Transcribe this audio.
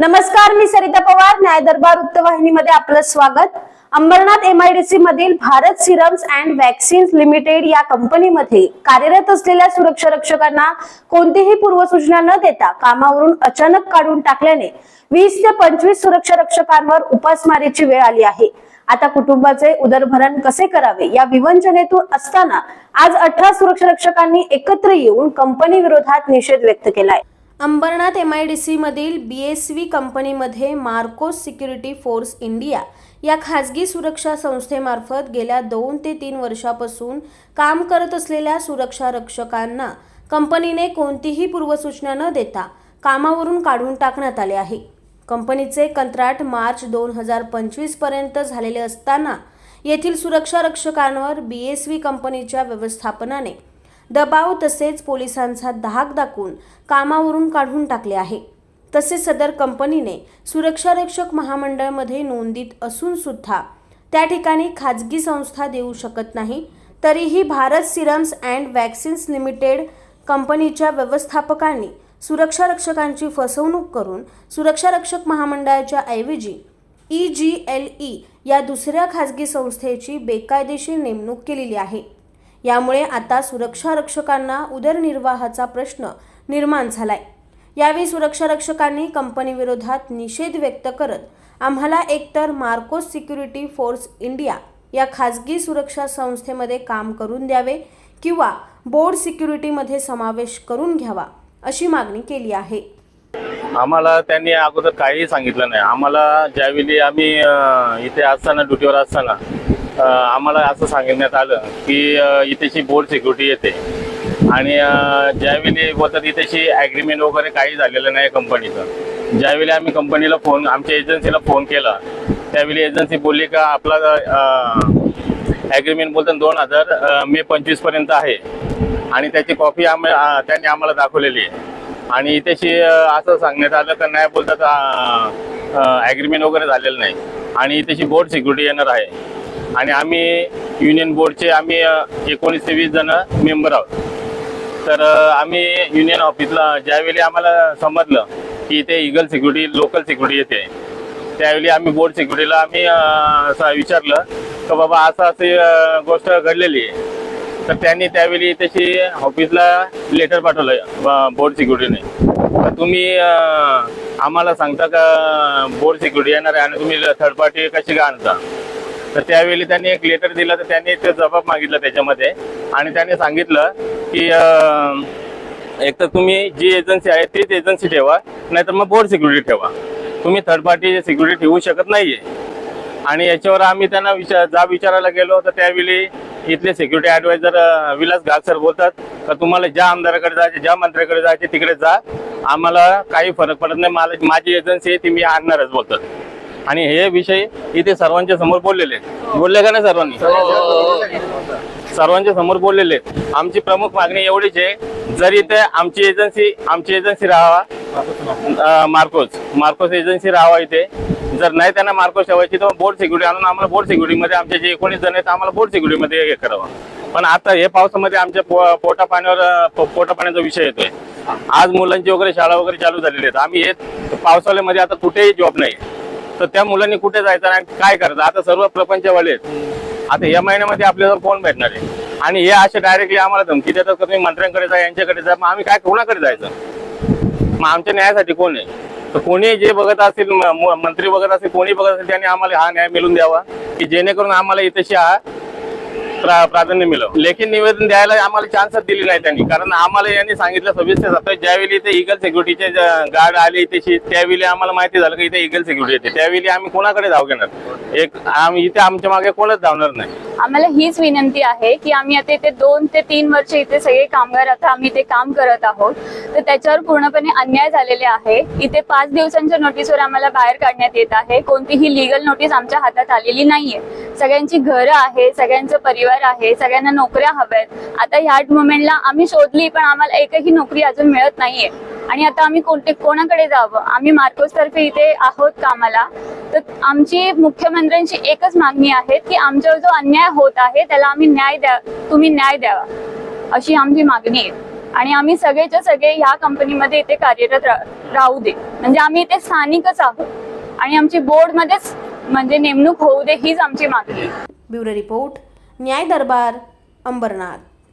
नमस्कार मी सरिता पवार न्याय दरबार वृत्तवाहिनीमध्ये आपलं स्वागत. अंबरनाथ एमआयडीसी मधील Bharat serums and vaccines limited या कंपनीमध्ये कार्यरत असलेल्या सुरक्षा रक्षकांना कोणतीही पूर्वसूचना न देता कामावरून अचानक काढून टाकल्याने वीस ते पंचवीस सुरक्षा रक्षकांवर उपासमारीची वेळ आली आहे. आता कुटुंबाचे उदरभरण कसे करावे या विवंचनेतून असताना आज अठरा सुरक्षा रक्षकांनी एकत्र येऊन कंपनी विरोधात निषेध व्यक्त केलाय. अंबरनाथ एम आय डी सीमधील बी एस व्ही कंपनीमध्ये मार्कोस सिक्युरिटी फोर्स इंडिया या खाजगी सुरक्षा संस्थेमार्फत गेल्या दोन ते तीन वर्षापासून काम करत असलेल्या सुरक्षा रक्षकांना कंपनीने कोणतीही पूर्वसूचना न देता कामावरून काढून टाकण्यात आले आहे. कंपनीचे कंत्राट मार्च दोन हजार पंचवीसपर्यंत झालेले असताना येथील सुरक्षा रक्षकांवर बी एस व्ही कंपनीच्या व्यवस्थापनाने दबाव तसेच पोलिसांचा धाक दाखवून कामावरून काढून टाकले आहे. तसेच सदर कंपनीने सुरक्षारक्षक महामंडळमध्ये नोंदीत असून सुद्धा त्या ठिकाणी खाजगी संस्था देऊ शकत नाही. तरीही Bharat serums and vaccines limited कंपनीच्या व्यवस्थापकांनी सुरक्षारक्षकांची फसवणूक करून सुरक्षारक्षक महामंडळाच्या ऐवजी ई जी एल ई या दुसऱ्या खाजगी संस्थेची बेकायदेशीर नेमणूक केलेली आहे. यामुळे आता सुरक्षा रक्षकांना उदरनिर्वाहाचा प्रश्न निर्माण झालाय. यावेळी सुरक्षा रक्षकांनी कंपनीविरोधात निषेध व्यक्त करत आम्हाला एकतर मार्कोस सिक्युरिटी फोर्स इंडिया या खाजगी सुरक्षा संस्थेमध्ये काम करून द्यावे किंवा बोर्ड सिक्युरिटीमध्ये समावेश करून घ्यावा अशी मागणी केली आहे. आम्हाला त्यांनी अगोदर काहीही सांगितलं नाही. आम्हाला ज्यावेळी आम्ही इथे असताना ड्युटीवर असताना आम्हाला असं सांगण्यात आलं की इथेची बोर्ड सिक्युरिटी येते. आणि ज्यावेळी बोलतात इथेशी ॲग्रीमेंट वगैरे काही झालेलं नाही कंपनीचं ज्यावेळी आम्ही कंपनीला फोन आमच्या एजन्सीला फोन केला त्यावेळी एजन्सी बोलली का आपला ॲग्रीमेंट बोलतात दोन हजार मे पंचवीसपर्यंत आहे. आणि त्याची कॉपी आम त्यांनी आम्हाला दाखवलेली आहे. आणि इथेशी असं सांगण्यात आलं का नाही बोलतात ॲग्रीमेंट वगैरे झालेलं नाही. आणि इथेशी बोर्ड सिक्युरिटी येणार आहे. आणि आम्ही युनियन बोर्डचे आम्ही एकोणीसशे एकोणीस ते वीस जण मेंबर आहोत. तर आम्ही युनियन ऑफिसला ज्यावेळी आम्हाला समजलं की इथे इगल सिक्युरिटी लोकल सिक्युरिटी येते त्यावेळी आम्ही बोर्ड सिक्युरिटीला आम्ही असं विचारलं की बाबा असं अशी गोष्ट घडलेली आहे. तर त्यांनी त्यावेळी त्याची ऑफिसला लेटर पाठवलं बोर्ड सिक्युरिटीने. तुम्ही आम्हाला सांगता का बोर्ड सिक्युरिटी येणार आहे आणि तुम्ही थर्ड पार्टी कशी का आणता? तर त्यावेळी त्यांनी एक लेटर दिलं तर त्यांनी ते जबाब मागितलं त्याच्यामध्ये. आणि त्याने सांगितलं की एक तर तुम्ही जी एजन्सी आहे तीच एजन्सी ठेवा नाहीतर मग बोर्ड सिक्युरिटी ठेवा. तुम्ही थर्ड पार्टी सिक्युरिटी ठेवू शकत नाहीये. आणि याच्यावर आम्ही त्यांना विचार जा विचारायला गेलो तर त्यावेळी इथले security adviser Vilas Ghag sir बोलतात का तुम्हाला ज्या आमदाराकडे जायचे ज्या मंत्र्याकडे जायचे तिकडे जा. आम्हाला काही फरक पडत नाही. मला माझी एजन्सी आहे ती मी आणणारच बोलतात. आणि हे विषय इथे सर्वांच्या समोर बोललेले बोलले का नाही सर्वांनी? सर्वांच्या समोर बोललेले आमची प्रमुख मागणी एवढीच आहे जर इथे आमची एजन्सी आमची एजन्सी राहावा मार्कोस मार्कोस एजन्सी राहावा इथे. जर नाही त्यांना मार्कोस ठेवायची तर बोर्ड सिक्युरिटी आणून आम्हाला बोर्ड सिक्युरिटीमध्ये आमचे जे एकोणीस जण आहेत आम्हाला बोर्ड सिक्युरिटीमध्ये हे करावं. पण आता हे पावसामध्ये आमच्या पो पोटा पाण्यावर पो- पोटा पाण्याचा विषय येतोय. आज मुलांची वगैरे शाळा वगैरे चालू झालेली आहेत. आम्ही येत पावसाळ्यामध्ये आता कुठेही जॉब नाही. तर त्या मुलांनी कुठे जायचं आणि काय करायचं? आता सर्व प्रपंचवाले आहेत. आता या महिन्यामध्ये आपल्याला कोण भेटणार आहे? आणि हे असे डायरेक्टली आम्हाला धमकी देतात का तुम्ही मंत्र्यांकडे जा यांच्याकडे जा. मग आम्ही काय कोणाकडे जायचं? मग आमच्या न्यायासाठी कोण आहे? तर कोणी जे बघत असतील म- मंत्री बघत असतील कोणी बघत असेल त्यांनी आम्हाला हा न्याय मिळून द्यावा. की जेणेकरून आम्हाला इथेशी हा प्रा- प्राधान्य मिळव. लेखी निवेदन द्यायला आम्हाला चान्सच दिली नाही त्यांनी. कारण आम्हाला यांनी सांगितलं सव्वीस ते सत्तावीस ज्यावेळी इथे इगल सिक्युरिटीचे गार्ड आले इथे त्यावेळी आम्हाला माहिती झालं की इथे इगल सिक्युरिटी येते. त्यावेळी आम्ही कोणाकडे धाव घेणार? एक आम्ही इथे आमच्या मागे कोणच धावणार नाही. आम्हाला हीच विनंती आहे की आम्ही आता इथे दोन ते तीन वर्ष इथे सगळे कामगार आता आम्ही ते काम करत आहोत. तर त्याच्यावर पूर्णपणे अन्याय झालेले आहे. इथे पाच दिवसांच्या नोटीसवर आम्हाला बाहेर काढण्यात येत आहे. कोणतीही लिगल नोटीस आमच्या हातात आलेली नाहीये. सगळ्यांची घरं आहे सगळ्यांचं परिवार आहे सगळ्यांना नोकऱ्या हव्यात. आता ह्या मुमेंटला आम्ही शोधली पण आम्हाला एकही नोकरी अजून मिळत नाहीये. आणि आता आम्ही कोणते कोणाकडे जावं? आम्ही मार्कोस तर्फे इथे आहोत कामाला. तर आमची मुख्यमंत्र्यांची एकच मागणी आहे की आमच्यावर जो अन्याय होत आहे त्याला आम्ही न्याय द्या तुम्ही न्याय द्यावा अशी आमची मागणी आहे. आणि आम्ही सगळेच्या सगळे ह्या कंपनीमध्ये इथे कार्यरत राहू दे. म्हणजे आम्ही इथे स्थानिकच आहोत. आणि आमची बोर्ड मध्येच म्हणजे नेमणूक होऊ दे हीच आमची मागणी ब्युरो रिपोर्ट न्याय दरबार अंबरनाथ.